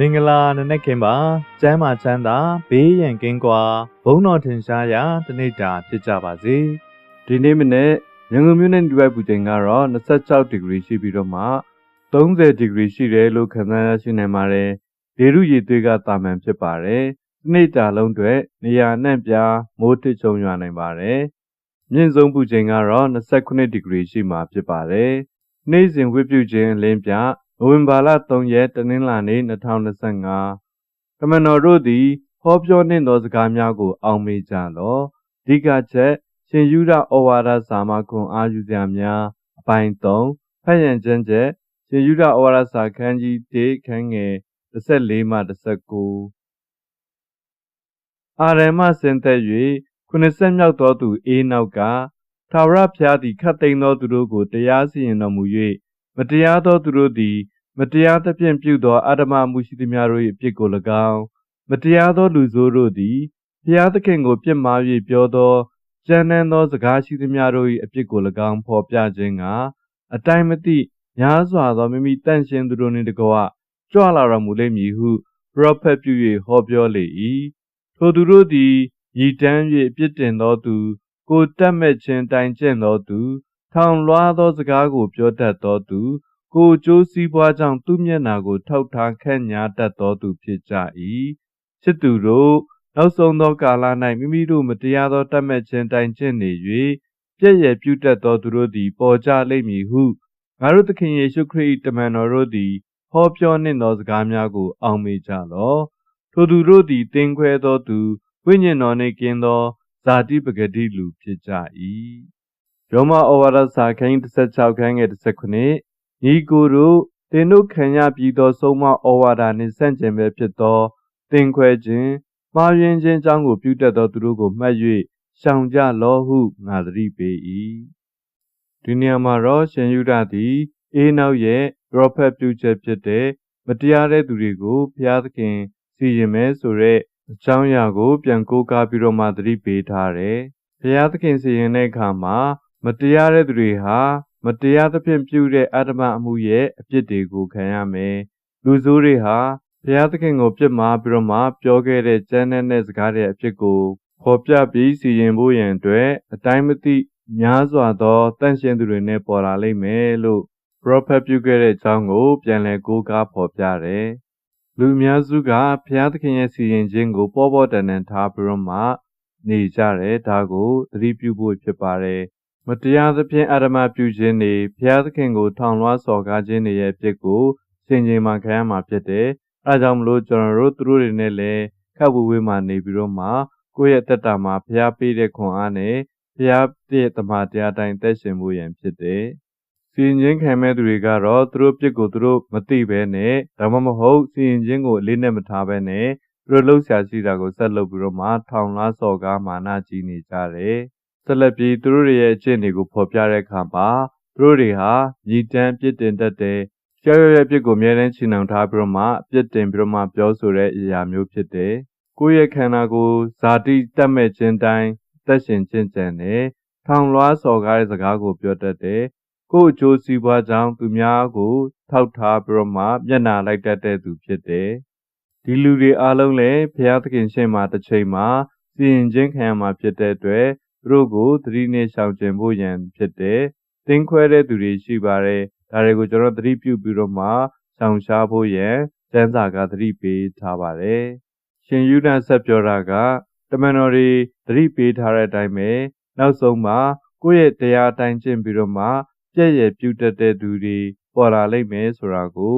မင်္ဂလာနနက်ခင်းပါကျမ်းမာချမ်းသာဘေးရန်ကင်းကွာဘုံတော်ထင်ရှားရာတနေ့တာဖြစ်ကြပါစေဒီနေ့မနေ့ရန်ကုန်မြို့နယ်ဒီဘက်ပူချိန်ကတော့26ဒီဂရီရှိပြီးတော့မှ30ဒီဂရီရှိတယ်လို့ခန့်မှန်းရရှိနိုင်ပါတယ်။လေရုရည်သွေးကတာမန်ဖြစ်ပါတယ်။ဒီနေ့တာလုံးတွေနေရာနှံ့ပြားမိုးထစ်ချုံရွာနိုင်ပါတယ်။မြင့်ဆုံးပူချိန်ကတော့29ဒီဂရီရှိမှာဖြစ်ပါတယ်။နေ့စဉ်ဝိပြုခြင်းလင်းပြ နိုဝင်ဘာလ3ရက်တနင်္လာနေ့2025ကမန်တော်တို့သည်ဟောပြောနှင့်သောစကားများကို အောက်မေ့ကြလော့။အဓိကချက်ရှင်ယူရဩဝါဒစာမခွန်အားယူစရာများအပိုင်း3ဖတ်ရန်ကျမ်းချက်ရှင်ယူရဩဝါဒစာခန်းကြီး1ခန်းငယ်14မှ19အာရမစင်သက်၍ခုနှစ်ဆက်မြောက်သောသူအေးနောက်ကသာဝရဖျားသည်ခတ်သိမ်းသောသူတို့ကိုတရားစီရင်တော်မူ၍ မတရားသောသူတို့သည် မတရားသဖြင့်ပြုသောအတ္တမမှုရှိသည်များတို့၏အပြစ်ကို၎င်းမတရားသောလူဆိုးတို့သည်ဖျားသခင်ကိုပြစ်မှား၍ပြောသောကြမ်းတမ်းသောစကားရှိသည်များတို့၏အပြစ်ကို၎င်းဖော်ပြခြင်းကအတိုင်းမသိများစွာသောမိမိတန့်ရှင်းသူတို့နှင့်တကွကြွလာတော်မူလိမ့်မည်ဟုပရောဖက်ပြု၍ဟောပြောလေ၏ထိုသူတို့သည်ရည်တမ်း၍အပြစ်တင်သောသူ ကိုတတ်မဲ့ခြင်းတိုင်ကျင့်သောသူ ထောင်လွှားသောစကားကို ပြောတတ်သောသူ ကိုကျိုးစည်းပွားကြောင့်သူ့မျက်နာကို ထောက်ထားခန့်ညာတတ်သောသူဖြစ်ကြ၏ချစ်သူတို့နောက်ဆုံးသောကာလ၌မိမိတို့မတရားသောတတ်မဲ့ခြင်းတိုင်ကျင့်နေ၍ပြည့်ရည်ပြုတတ်သောသူတို့သည် ပေါ်ကြလိမ့်မည်ဟုငါတို့သခင်ယေရှုခရစ်၏တမန်တော်တို့သည်ဟောပြောနှင့်သောစကားများကို အောက်မေ့ကြလော့ထိုသူတို့သည်တင်ခွဲသောသူဝိညာဉ်တော်နှင့်ကင်းသောဇာတိပဂတိလူဖြစ်ကြ၏ ယောမဩဝါဒစာခန်း16ခန်းငယ်19ညီကိုတို့သင်တို့ခံရပြီးသောဆုံးမဩဝါဒနှင့်ဆန့်ကျင်ဘဲဖြစ်သောတင်ခွဲခြင်းမှားယွင်းခြင်းအကြောင်းကိုပြုတတ်သောသူတို့ကိုမှတ်၍ရှောင်ကြလောဟုငါသတိပေး၏ဒီနေရာမှာတော့ရှင်ယူဒသည်အေးနောက်ရဲ့ပရောဖက်ပြုချက်ဖြစ်တဲ့မတရားတဲ့သူတွေကိုဘုရားသခင်စီရင်မဲဆိုတဲ့အကြောင်းအရာကို ပြန်ကိုးကားပြီးတော့မှသတိပေးထားတယ်ဘုရားသခင်စီရင်တဲ့အခါမှာ မတရားတဲ့သူတွေဟာမတရားသဖြင့်ပြုတဲ့အတ္တမအမှုရဲ့အပြစ်တွေကိုခံရမယ်လူဆိုးတွေဟာဘုရားသခင်ကိုပြစ်မှားပြီးတော့မှပြောခဲ့တဲ့ကျမ်းတဲ့စကားတွေအဖြစ်ကိုဖော်ပြပြီးစီရင်ဖို့ရန်အတွက်အတိုင်းမသိများစွာသောတန့်ရှင်းသူတွေနဲ့ပေါ်လာလိမ့်မယ်လို့ prophet ပြုခဲ့တဲ့အကြောင်းကို ပြန်လည်ကိုးကားဖော်ပြတယ်။လူများစုကဘုရားသခင်ရဲ့စီရင်ခြင်းကို ပေါ်ပေါ်တန်တန်ထားပြီးတော့မှနေကြတယ်ဒါကိုသတိပြုဖို့ဖြစ်ပါတယ်။ မတရားသဖြင့်အာရမပြုခြင်းတွေဘုရားသခင်ကို ထောင်လွှားစော်ကားခြင်းတွေရဲ့အဖြစ်ကိုစင်ကြင်မှခံရမှာဖြစ်တယ်။အဲဒါကြောင့်မလို့ကျွန်တော်တို့သူတို့တွေနဲ့လည်းခပ်ဝေးဝေးမှနေပြီးတော့မှကိုယ့်ရဲ့တက်တာမှာဘုရားပေးတဲ့ခွန်အားနဲ့ဘုရားပြည့်တမန်တရားတိုင်းသက်ရှင်မှုရန်ဖြစ်တယ်။စီရင်ခြင်းခံမဲ့သူတွေကတော့သူတို့ပြစ်ကိုသူတို့မသိဘဲနဲ့ဒါမှမဟုတ်စီရင်ခြင်းကိုအလေးနဲ့မထားဘဲနဲ့သူတို့လှုပ်ရှားရှိတာကိုဆက်လုပ်ပြီးတော့မှထောင်လားစော်ကားမာနကြီးနေကြတယ်။ ဆက်လက်ပြီးသူတို့ရဲ့အကျင့်တွေကိုဖော်ပြတဲ့အခါမှာသူတို့တွေဟာညီတန်းပြစ်တင်တတ်တဲ့ကြောက်ရွံ့ရဲ့ပြစ်ကိုအမြဲတမ်းချီနှောင်ထားပြီးတော့မှပြစ်တင်ပြီးတော့မှပြောဆိုတဲ့အရာမျိုးဖြစ်တယ်။ကိုယ့်ရဲ့ခန္ဓာကိုယ်ဇာတိတက်မဲ့ခြင်းတိုင်းသက်ရှင်ခြင်းကြံတယ်။ထောင်လွှားစော်ကားတဲ့စကားကိုပြောတတ်တယ်။ကိုယ့်အကျိုးစီးပွားကြောင့်သူများကိုထောက်ထားပြီးတော့မှမျက်နာလိုက်တတ်တဲ့သူဖြစ်တယ်။ဒီလူတွေအားလုံးလည်းဘုရားသခင်ရှေ့မှာတစ်ချိန်မှာစီရင်ခြင်းခံရမှာဖြစ်တဲ့အတွက် သူတို့ကိုသတိနဲ့ရှောင်ကျဉ်ဖို့ရန်ဖြစ်တယ်။သင်ခွဲတဲ့သူတွေရှိပါတယ်။ဒါတွေကိုကျွန်တော်သတိပြုပြီးတော့မှရှောင်ရှားဖို့ရန်ကျမ်းစာကသတိပေးထားပါတယ်။ရှင်ယူဒဆက်ပြောတာကတမန်တော်တွေသတိပေးထားတဲ့အတိုင်းပဲနောက်ဆုံးမှာကိုယ့်ရဲ့တရားတိုင်းကျင့်ပြီးတော့မှပြည့်ရည်ပြုတတ်တဲ့သူတွေပေါ်လာလိမ့်မယ်ဆိုတာကို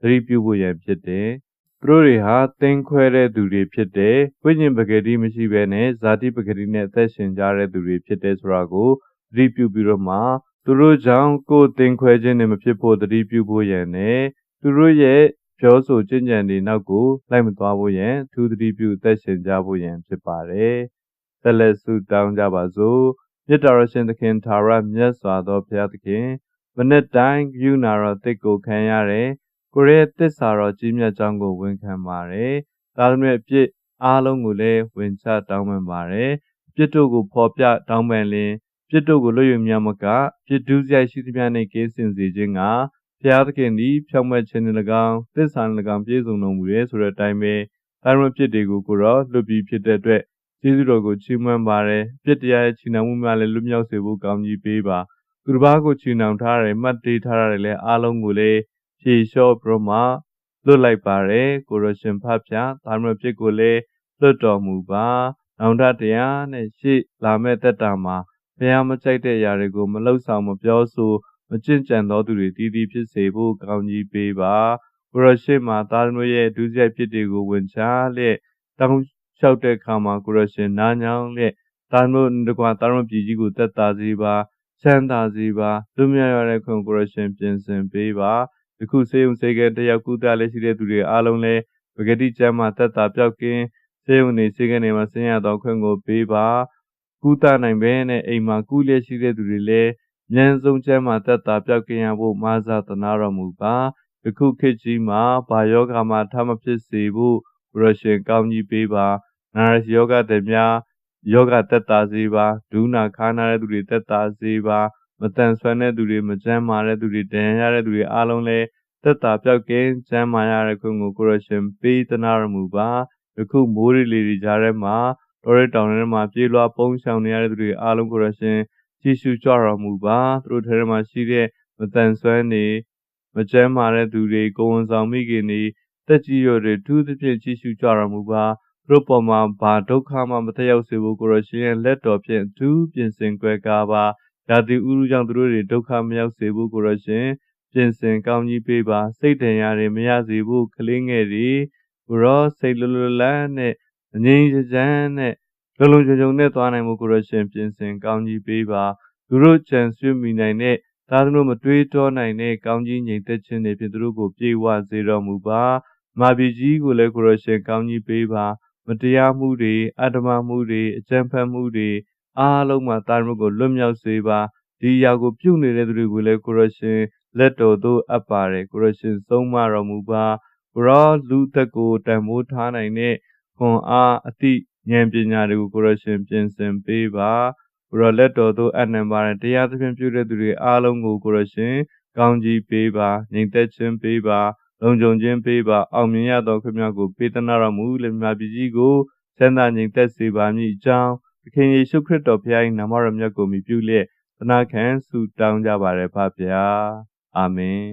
သတိပြုဖို့ရန်ဖြစ်တယ်။ သူတို့တွေဟာသင်ခွဲတဲ့သူတွေဖြစ်တယ်။ဝိညာဉ်ပဂတိမရှိဘဲနဲ့ဇာတိပဂတိနဲ့အသက်ရှင်ကြတဲ့သူတွေဖြစ်တယ်ဆိုတာကိုသတိပြုပြီးတော့မှသူတို့ကြောင့်ကိုယ်သင်ခွဲခြင်းနဲ့မဖြစ်ဖို့သတိပြုဖို့ရန်နဲ့သူတို့ရဲ့ပြောဆိုကျင့်ကြံတွေနောက်ကိုလိုက်မသွားဖို့ရန်သူသတိပြုသက်ရှင်ကြဖို့ရန်ဖြစ်ပါတယ်။ဆက်လက်ဆုတောင်းကြပါစို့။မြတ်တော်ရှင်သခင်သာရမြတ်စွာသောဘုရားသခင်မနေ့တိုင်းယူနာတော်တစ်ကိုခံရတဲ့ ကိုရဲသစ္စာတော်ကြီးမြတ်ကြောင်းကိုဝန်ခံပါတယ်။ဒါသမီးအပြစ်အားလုံးကိုလည်းဝင်ချတောင်းပန်ပါတယ်။ပြစ်တို့ကိုဖော်ပြတောင်းပန်လင်ပြစ်တို့ကိုလွတ်ရမြမကပြစ်ဒုစရိုက်ရှိသမျှနှင့်ကင်းစင်စေခြင်းကဘုဖျားသခင်သည်ဖြောင့်မတ်ခြင်းနှင့်၎င်းသစ္စာနှင့်၎င်းပြည့်စုံတော်မူရဲ့ဆိုတဲ့အတိုင်းပဲတာရမဖြစ်တွေကိုကိုတော့လွတ်ပြီးဖြစ်တဲ့အတွက်ကျေးဇူးတော်ကိုချီးမွမ်းပါတယ်ပြစ်တရားရဲ့ချီနှောင်မှုများလည်းလွတ်မြောက်စေဖို့ကောင်းကြီးပေးပါသူတစ်ပါးကိုချီနှောင်ထားတယ်မှတ်တေးထားရတယ်လည်းအားလုံးကိုလည်း ဖြေလျှော့ပြီးတော့မှလွတ်လိုက်ပါတယ်ကိုရရှင်ဖဖျားတာရမဖြစ်ကိုလည်းလွတ်တော်မူပါနောင်တတရားနဲ့ရှေ့လာမဲ့တက်တာမှာဘုရားမကြိုက်တဲ့အရာတွေကိုမလှုပ်ဆောင်မပြောဆိုမကျင့်ကြံသောသူတွေတည်တည်ဖြစ်စေဖို့ကောင်းကြီးပေးပါကိုရရှိမှာသားသမီးရဲ့ဒုစရိုက်ဖြစ်တွေကိုဝင်ချလျက်တောင်းလျှောက်တဲ့အခါမှာကိုရရှင်နားညောင်းလျက်သားသမီးတို့ကသားသမီးပြည်ကြီးကိုတက်တာစေပါချမ်းသာစေပါလူမြရတဲ့ခွန်ကိုရရှင်ပြင်ဆင်ပေးပါဒီ ခုစေယုံစေကတယောက်ကုသလည်းရှိတဲ့သူတွေအားလုံးလည်းပဂတိကျမ်းမှာတက်တာပြောက်ကင်းစေယုံနေစေကနေမှာဆင်းရသောခွင့်ကိုပေးပါကုသနိုင်ပဲနဲ့အိမ်မှာကုလျက်ရှိတဲ့သူတွေလည်းဉာဏ်ဆုံးချမ်းမှာတက်တာပြောက်ကင်းရဖို့မာဇာတနာတော်မူပါယခုခေတ်ကြီးမှာဘာယောဂမှာထမဖြစ်စေဖို့ဘုရရှင်ကောင်းကြီးပေးပါနာရယောဂတဲ့များယောဂတက်တာစေပါဒုနာခါနာတဲ့သူတွေတက်တာစေပါမ တန်ဆွမ်းတဲ့သူတွေမကြမ်းမာတဲ့သူတွေတန်ရတဲ့သူတွေအားလုံးလည်းတက်တာပြောက်ကင်းကျမ်းမာရတဲ့ခွင့်ကိုကိုရရှင်ပေးသနာရမူပါယခုမိုးရီလီတွေကြားထဲမှာတော်ရတောင်ထဲမှာပြေးလွှားပုံးဆောင်နေရတဲ့သူတွေအားလုံးကိုရရှင်ကြည်ရှုကြတော်မူပါသူတို့ထဲမှာရှိတဲ့မတန်ဆွမ်းနေမကျမ်းမာတဲ့သူတွေကိုဝန်ဆောင်မိခင်တွေတက်ကြီးရတွေထူးသဖြင့်ကြည်ရှုကြတော်မူပါသူတို့ပေါ်မှာဘာဒုက္ခမှမတက်ရောက်စေဖို့ကိုရရှင်ရဲ့လက်တော်ဖြင့်သူပြင်ဆင်ကြွယ်ကားပါ ရာသီဥတုကြောင့်သူတို့တွေဒုက္ခမရောက်စေဖို့ကိုရရှင်ပြင်ဆင်ကောင်းကြီးပေးပါစိတ်တရားတွေမရစေဖို့ကလေးငယ်တွေကိုရောစိတ်လွလွလန်းနဲ့အငြိမ်းချမ်းနဲ့လုံလုံခြုံခြုံနဲ့သွားနိုင်မှုကိုရရှင်ပြင်ဆင်ကောင်းကြီးပေးပါသူတို့ကြံဆွမိနိုင်တဲ့သာသမမတွေးတောနိုင်တဲ့ကောင်းကြီးငြိမ်သက်ခြင်းတွေဖြင့်သူတို့ကိုပြေဝစေတော်မူပါမာဘီကြီးကိုလည်းကိုရရှင်ကောင်းကြီးပေးပါမတရားမှုတွေအတ္တမမှုတွေအကြမ်းဖက်မှုတွေ အားလုံးမှာတာရမကိုလွတ်မြောက်စေပါဒီအရာကိုပြုနေတဲ့သူတွေကိုလည်းကိုရရှင်လက်တော်သို့အပ်ပါတယ်ကိုရရှင်ဆုံးမတော်မူပါကိုရောလူသက်ကိုတန်ဖိုးထားနိုင်တဲ့ခွန်အားအသည့်ဉာဏ်ပညာတွေကိုကိုရရှင်ပြင်ဆင်ပေးပါကိုရောလက်တော်သို့အပ်နှံပါတယ်တရားသဖြင့်ပြုတဲ့သူတွေအားလုံးကိုကိုရရှင်ကောင်းကြီးပေးပါညီသက်ခြင်းပေးပါလုံခြုံခြင်းပေးပါအောင်မြင်ရသောခမည်းကိုပေးသနာတော်မူလက်မြပြည်ကြီးကိုဆန္ဒငြိမ်သက်စေပါမည်အကြောင်း သခင်ယေရှုခရစ်တော်ဖခင်၏နာမတော်မြတ်ကိုမြည်ပြုလျက်သနာခံဆုတောင်းကြပါရဖပါဗျာအာမင်